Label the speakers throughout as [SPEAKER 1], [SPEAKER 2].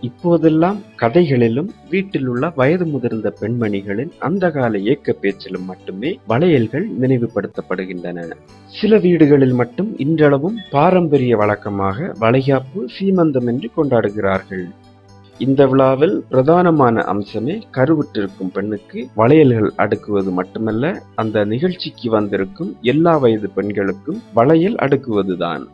[SPEAKER 1] இப்போதெல்லாம் கதைகளிலும் வீட்டில் உள்ள வயது முதிர்ந்த பெண்மணிகளின் அந்த கால இயக்க பேச்சிலும் மட்டுமே வளையல்கள் நினைவுபடுத்தப்படுகின்றன. சில வீடுகளில் மட்டும் இன்றளவும் பாரம்பரிய வழக்கமாக வளைகாப்பு சீமந்தம் என்று கொண்டாடுகிறார்கள். இந்த விழாவில் பிரதானமான அம்சமே கருவுற்றிருக்கும் பெண்ணுக்கு வளையல்கள் அடுக்குவது மட்டுமல்ல அந்த நிகழ்ச்சிக்கு வந்திருக்கும் எல்லா வயது பெண்களுக்கும் வளையல் அடுக்குவதுதான்.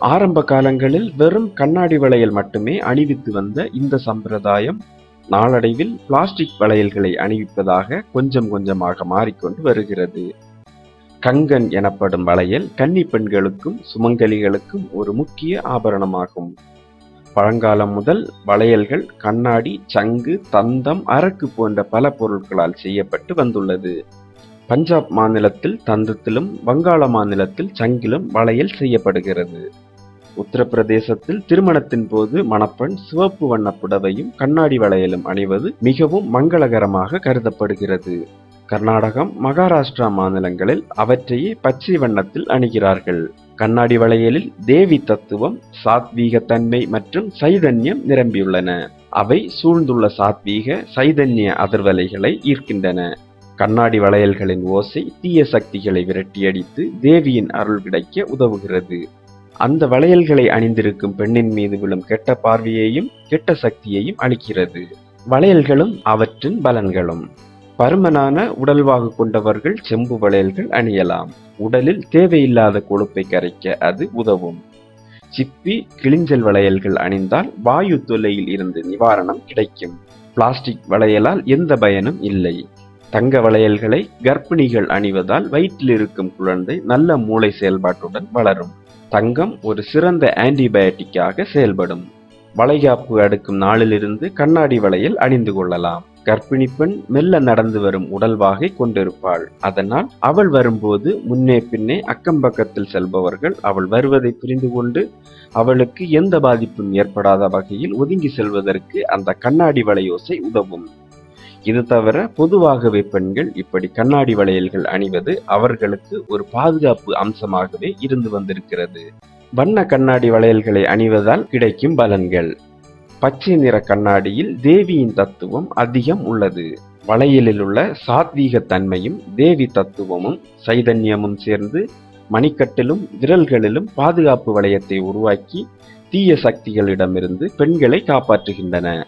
[SPEAKER 1] ஆரம்ப காலங்களில் வெறும் கண்ணாடி வளையல் மட்டுமே அணிவித்து வந்த இந்த சம்பிரதாயம் நாளடைவில் பிளாஸ்டிக் வளையல்களை அணிவிப்பதாக கொஞ்சம் கொஞ்சமாக மாறிக்கொண்டு வருகிறது. கங்கன் எனப்படும் வளையல் கன்னி பெண்களுக்கும் சுமங்கலிகளுக்கும் ஒரு முக்கிய ஆபரணமாகும். பழங்காலம் முதல் வளையல்கள் கண்ணாடி சங்கு தந்தம் அரக்கு போன்ற பல பொருட்களால் செய்யப்பட்டு வந்துள்ளது. பஞ்சாப் மாநிலத்தில் தந்தத்திலும் வங்காள மாநிலத்தில் சங்கிலும் வளையல் செய்யப்படுகிறது. உத்தரப்பிரதேசத்தில் திருமணத்தின் போது மணப்பெண் சிவப்பு வண்ண புடவையும் கண்ணாடி வளையலும் அணிவது மிகவும் மங்களகரமாக கருதப்படுகிறது. கர்நாடகம் மகாராஷ்டிரா மாநிலங்களில் அவற்றையே பச்சை வண்ணத்தில் அணிகிறார்கள். கண்ணாடி வளையலில் தேவி தத்துவம் சாத்வீக தன்மை மற்றும் சைதன்யம் நிரம்பியுள்ளன. அவை சூழ்ந்துள்ள சாத்வீக சைதன்ய அதிர்வலைகளை ஈர்க்கின்றன. கண்ணாடி வளையல்களின் ஓசை தீய சக்திகளை விரட்டியடித்து தேவியின் அருள் கிடைக்க உதவுகிறது. அந்த வளையல்களை அணிந்திருக்கும் பெண்ணின் மீது விழும் கெட்ட பார்வையையும் கெட்ட சக்தியையும் அளிக்கிறது. வளையல்களும் அவற்றின் பலன்களும். பருமனான உடல்வாகு கொண்டவர்கள் செம்பு வளையல்கள் அணியலாம். உடலில் தேவையில்லாத கொழுப்பை கரைக்க அது உதவும். சிப்பி கிளிஞ்சல் வளையல்கள் அணிந்தால் வாயு தொல்லையில் இருந்து நிவாரணம் கிடைக்கும். பிளாஸ்டிக் வளையலால் எந்த பயனும் இல்லை. தங்க வளையல்களை கர்ப்பிணிகள் அணிவதால் வயிற்றில் இருக்கும் குழந்தை நல்ல மூளை செயல்பாட்டுடன் வளரும். தங்கம் ஒரு சிறந்த ஆன்டிபயோட்டிக்காக செயல்படும். வளைகாப்பு அடுக்கும் நாளிலிருந்து கண்ணாடி வளையல் அணிந்து கொள்ளலாம். கர்ப்பிணி பெண் மெல்ல நடந்து வரும் உடல்வாகை கொண்டிருப்பாள். அதனால் அவள் வரும்போது முன்னே பின்னே அக்கம் பக்கத்தில் செல்பவர்கள் அவள் வருவதை புரிந்து கொண்டு அவளுக்கு எந்த பாதிப்பும் ஏற்படாத வகையில் ஒதுங்கி செல்வதற்கு அந்த கண்ணாடி வளையோசை உதவும். இது தவிர பொதுவாகவே பெண்கள் இப்படி கண்ணாடி வளையல்கள் அணிவது அவர்களுக்கு ஒரு பாதுகாப்பு அம்சமாகவே இருந்து வந்திருக்கிறது. வண்ண கண்ணாடி வளையல்களை அணிவதால் கிடைக்கும் பலன்கள். பச்சை நிற கண்ணாடியில் தேவியின் தத்துவம் அதிகம் உள்ளது. வளையலில் உள்ள சாத்வீக தன்மையும் தேவி தத்துவமும் சைதன்யமும் சேர்ந்து மணிக்கட்டிலும் விரல்களிலும் பாதுகாப்பு வளையத்தை உருவாக்கி தீய சக்திகளிடமிருந்து பெண்களை காப்பாற்றுகின்றன.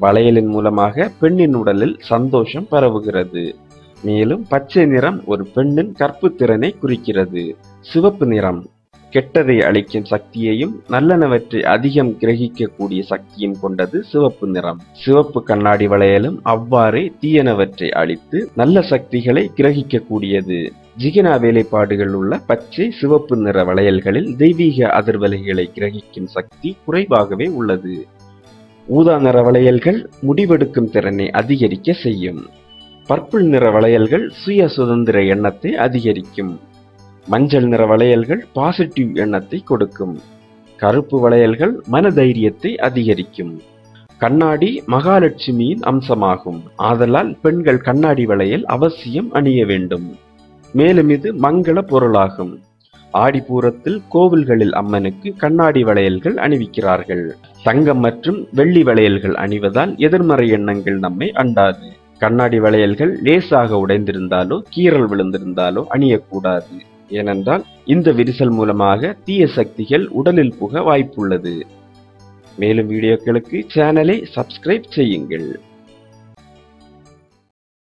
[SPEAKER 1] வளையலின் மூலமாக பெண்ணின் உடலில் சந்தோஷம் பரவுகிறது. மேலும் பச்சை நிறம் ஒரு பெண்ணின் கற்பு திறனை குறிக்கிறது. சிவப்பு நிறம் கெட்டதை அளிக்கும் சக்தியையும் நல்லனவற்றை அதிகம் கிரகிக்கக்கூடிய சக்தியும் கொண்டது சிவப்பு நிறம். சிவப்பு கண்ணாடி வளையலும் அவ்வாறே தீயனவற்றை அழித்து நல்ல சக்திகளை கிரகிக்கக்கூடியது. ஜிகினா வேலைப்பாடுகள் உள்ள பச்சை சிவப்பு நிற வளையல்களில் தெய்வீக அதிர்வலைகளை கிரகிக்கும் சக்தி குறைவாகவே உள்ளது. ஊதா நிற வளையல்கள் முடிவெடுக்கும் திறனை அதிகரிக்க செய்யும். பர்பிள் நிற வளையல்கள் சுய சுதந்திர எண்ணத்தை அதிகரிக்கும். மஞ்சள் நிற வளையல்கள் பாசிட்டிவ் எண்ணத்தை கொடுக்கும். கருப்பு வளையல்கள் மனதைரியத்தை அதிகரிக்கும். கண்ணாடி மகாலட்சுமியின் அம்சமாகும். ஆதலால் பெண்கள் கண்ணாடி வளையல் அவசியம் அணிய வேண்டும். மேலும் இது மங்கள பொருளாகும். ஆடிப்பூரத்தில் கோவில்களில் அம்மனுக்கு கண்ணாடி வளையல்கள் அணிவிக்கிறார்கள். தங்கம் மற்றும் வெள்ளி வளையல்கள் அணிவதால் எதிர்மறை எண்ணங்கள் நம்மை அண்டாது. கண்ணாடி வளையல்கள் லேசாக உடைந்திருந்தாலோ கீறல் விழுந்திருந்தாலோ அணியக்கூடாது. ஏனென்றால் இந்த விரிசல் மூலமாக தீய சக்திகள் உடலில் புக வாய்ப்புள்ளது. மேலும் வீடியோக்களுக்கு சேனலை சப்ஸ்கிரைப் செய்யுங்கள்.